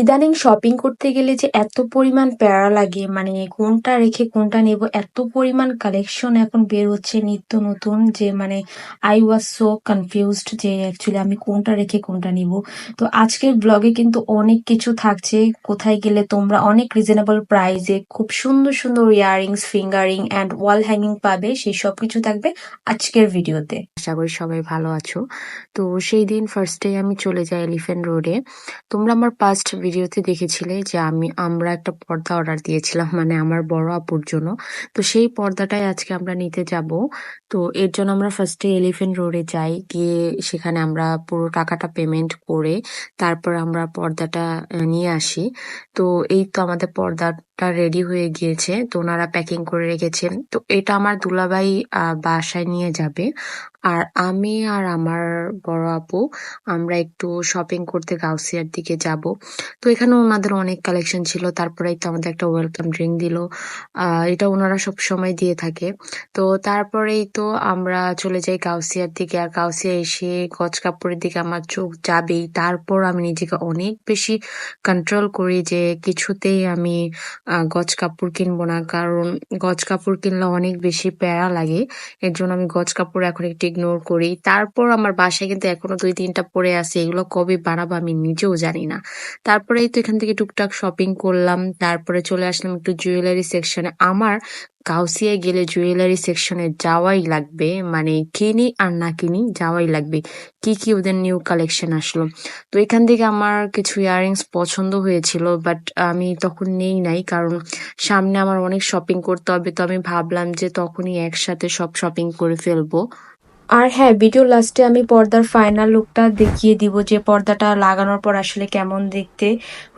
ইদানিং শপিং করতে গেলে যে এত পরিমাণ প্যারা লাগে মানে কোনটা রেখে কোনটা নেব, এত পরিমাণ কালেকশন এখন বের হচ্ছে নিত্য নতুন যে মানে আই ওয়াজ সো কনফিউজড যে অ্যাকচুয়ালি আমি কোনটা রেখে কোনটা নিব। তো আজকের ব্লগে কিন্তু অনেক কিছু থাকছে, কোথায় গেলে তোমরা অনেক রিজনেবল প্রাইসে খুব সুন্দর সুন্দর earrings finger ring and wall hanging পাবে, সেই সব কিছু থাকবে আজকের ভিডিওতে। আশা করি সবাই ভালো আছো। তো সেই দিন ফার্স্টে আমি চলে যাই এলিফ্যান্ট রোডে তোমরা আমার পাস্ট ভিডিওতে দেখেছিলে যে আমি, আমরা একটা পর্দা অর্ডার দিয়েছিলাম মানে আমার বড় আপুর জন্য। তো সেই পর্দাটাই আজকে আমরা নিতে যাব। তো এর জন্য আমরা ফার্স্টে এলিফেন্ট রোডে যাই, গিয়ে সেখানে আমরা পুরো টাকাটা পেমেন্ট করে তারপর আমরা পর্দাটা নিয়ে আসি। তো এই তো আমাদের পর্দাটা রেডি হয়ে গিয়েছে, তো ওনারা প্যাকিং করে রেখেছেন। তো এটা আমার দুলাভাই বাসায় নিয়ে যাবে। আর আমি আর আমার বড় আপু, আমরা একটু শপিং করতে গাউসিয়ার দিকে যাব। তো এখানে ওনাদের অনেক কালেকশন ছিল তারপরেই তো আমাদের একটা ওয়েলকাম ড্রিঙ্ক দিল। আহ এটা ওনারা সব সময় দিয়ে থাকে। তো তারপরেই তো আমরা চলে যাই গাউসিয়ার দিকে। আর গাউসিয়া এসে গজ কাপড়ের দিকে আমার চোখ যাবেই। তারপর আমি নিজেকে অনেক বেশি কন্ট্রোল করি যে কিছুতেই আমি আহ, গজ কাপড় কিনবো না। কারণ গজ কাপড় কিনলে অনেক বেশি প্যারা লাগে। এর জন্য আমি গজ কাপড় এখন একটু ইগনোর করি। তারপর আমার বাসায় কিন্তু এখনও দুই তিনটা পরে আছে। এগুলো কবে বানাবো আমি নিজেও জানি না। তারপরেই তো এখান থেকে টুকটাক শপিং করলাম। তারপরে চলে আসলাম একটু জুয়েলারি সেকশনে আমার গাউসিয়ায় গেলে জুয়েলারি সেকশনে যাওয়াই লাগবে মানে কিনি আর না কিনি যাওয়াই লাগবে। কি কি ওদের নিউ কালেকশন আসলো? তো এখান থেকে আমার কিছু ইয়াররিংস পছন্দ হয়েছিল বাট আমি তখন নেই নাই, কারণ সামনে আমার অনেক শপিং করতে হবে, তো আমি ভাবলাম যে তখনই একসাথে সব শপিং করে ফেলব। আর হ্যাঁ ভিডিও লাস্টে আমি পর্দার ফাইনাল লুকটা দেখিয়ে দিব যে পর্দাটা লাগানোর পর আসলে কেমন দেখতে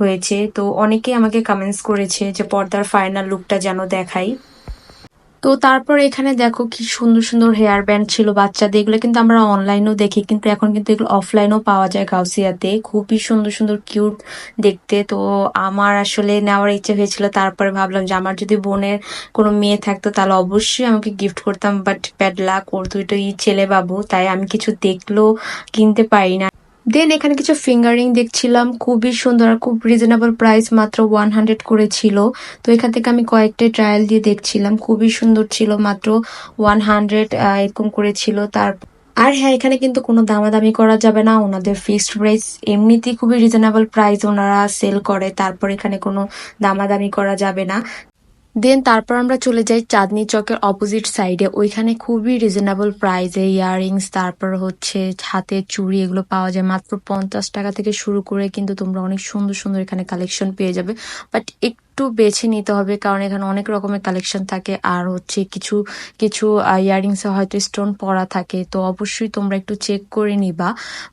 হয়েছে। তো অনেকেই আমাকে কমেন্টস করেছে যে পর্দার ফাইনাল লুকটা যেন দেখাই। তো তারপর এখানে দেখো কি সুন্দর সুন্দর হেয়ার ব্যান্ড ছিল বাচ্চাদের। এগুলো কিন্তু আমরা অনলাইনেও দেখি, কিন্তু এখন কিন্তু এগুলো অফলাইনেও পাওয়া যায় গাউসিয়াতে। খুবই সুন্দর সুন্দর কিউট দেখতে। তো আমার আসলে নেওয়ার ইচ্ছে হয়েছিল, তারপরে ভাবলাম যে আমার যদি বোনের কোনো মেয়ে থাকতো তাহলে অবশ্যই আমাকে গিফট করতাম বাট ব্যাড লাক ওর দুটোই ছেলে বাবু তাই আমি কিছু দেখলেও কিনতে পারি না। দেন এখানে কিছু ফিঙ্গারিং দেখছিলাম। খুবই সুন্দর আর খুব রিজনেবল প্রাইস মাত্র ওয়ান হান্ড্রেড করে ছিল তো এখান থেকে আমি কয়েকটা ট্রায়াল দিয়ে দেখছিলাম। খুবই সুন্দর ছিল, মাত্র ওয়ান হান্ড্রেড এরকম করেছিল। তার আর হ্যাঁ এখানে কিন্তু কোনো দামাদামি করা যাবে না। ওনাদের ফিক্সড প্রাইস এমনিতেই খুবই রিজনেবল প্রাইস ওনারা সেল করে। তারপর এখানে কোনো দামাদামি করা যাবে না। দেন তারপর আমরা চলে যাই চাঁদনি চকের অপোজিট সাইডে ওইখানে খুবই রিজনেবল প্রাইসে ইয়াররিংস তারপর হচ্ছে হাতের চুড়ি, এগুলো পাওয়া যায় মাত্র পঞ্চাশ টাকা থেকে শুরু করে কিন্তু তোমরা অনেক সুন্দর সুন্দর এখানে কালেকশন পেয়ে যাবে। বাট একটু বেছে নিতে হবে, কারণ এখানে অনেক রকমের কালেকশন থাকে। আর হচ্ছে কিছু কিছু ইয়াররিংসে হয়তো স্টোন পরা থাকে, তো অবশ্যই তোমরা একটু চেক করে নিবা।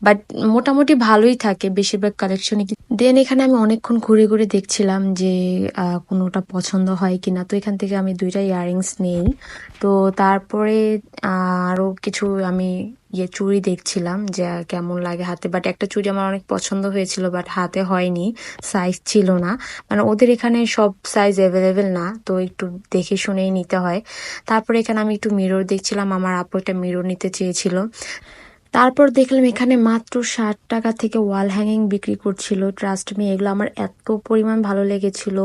বাট মোটামুটি ভালোই থাকে বেশিরভাগ কালেকশনই দেন এখানে আমি অনেকক্ষণ ঘুরে ঘুরে দেখছিলাম যে কোনোটা পছন্দ হয় কিনা। তো এখান থেকে আমি দুইটা ইয়াররিংস নেই। তো তারপরে আরও কিছু আমি ইয়ে চুড়ি দেখছিলাম যে কেমন লাগে হাতে। বাট একটা চুড়ি আমার অনেক পছন্দ হয়েছিল বাট হাতে হয়নি সাইজ ছিল না। মানে ওদের এখানে সব সাইজ অ্যাভেলেবেল না, তো একটু দেখে শুনেই নিতে হয়। তারপরে এখানে আমি একটু মিরর দেখছিলাম, আমার আপু একটা মিরর নিতে চেয়েছিল। তারপর দেখলাম এখানে মাত্র ষাট টাকা থেকে ওয়াল হ্যাঙ্গিং বিক্রি করছিল। ট্রাস্ট মি এগুলো আমার এত পরিমাণ ভালো লেগেছিল।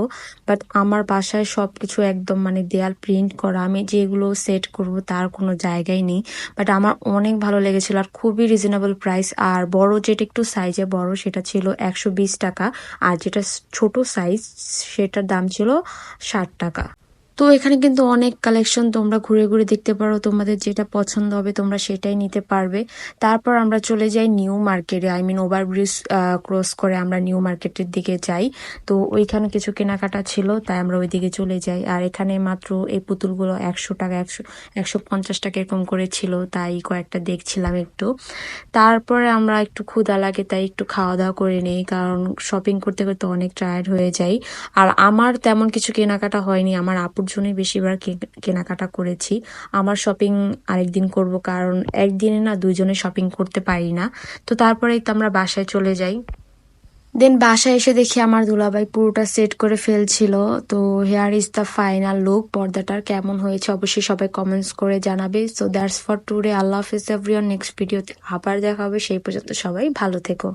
বাট আমার বাসায় সব কিছু একদম মানে দেয়াল প্রিন্ট করা, আমি যেগুলো সেট করব তার কোনো জায়গায় নেই। বাট আমার অনেক ভালো লেগেছিল আর খুবই রিজনেবল প্রাইস আর বড় যেটা একটু সাইজে বড়, সেটা ছিল একশো বিশ টাকা। আর যেটা ছোট সাইজ সেটার দাম ছিল ষাট টাকা। তো এখানে কিন্তু অনেক কালেকশন তোমরা ঘুরে ঘুরে দেখতে পারো তোমাদের যেটা পছন্দ হবে তোমরা সেটাই নিতে পারবে। তারপর আমরা চলে যাই নিউ মার্কেটে আই মিন ওভারব্রিজ ক্রস করে আমরা নিউ মার্কেটের দিকে যাই। তো ওইখানে কিছু কেনাকাটা ছিল, তাই আমরা ওই দিকে চলে যাই। আর এখানে মাত্র এই পুতুলগুলো একশো টাকা, একশো একশো পঞ্চাশ টাকা এরকম করে ছিল, তাই কয়েকটা দেখছিলাম একটু। তারপরে আমরা একটু ক্ষুধা লাগে, তাই একটু খাওয়া দাওয়া করে নিই, কারণ শপিং করতে করতে অনেক টায়ার্ড হয়ে যাই। আর আমার তেমন কিছু কেনাকাটা হয়নি, আমার আপুর জন্যই বেশিরভাগ কেনাকাটা করেছি। আমার শপিং আরেকদিন করব কারণ একদিনে না দুজনে শপিং করতে পারি না। তো তারপরেই তো আমরা বাসায় চলে যাই। দেন বাসায় এসে দেখি আমার দুলাভাই পুরোটা সেট করে ফেলছিল। তো here is the final look পর্দাটার কেমন হয়েছে অবশ্যই সবাই কমেন্টস করে জানাবে। সো দ্যাটস ফর টুডে আল্লাহ হাফিজ এভরিওয়ান নেক্সট ভিডিওতে আবার দেখা হবে। সেই পর্যন্ত সবাই ভালো থেকো।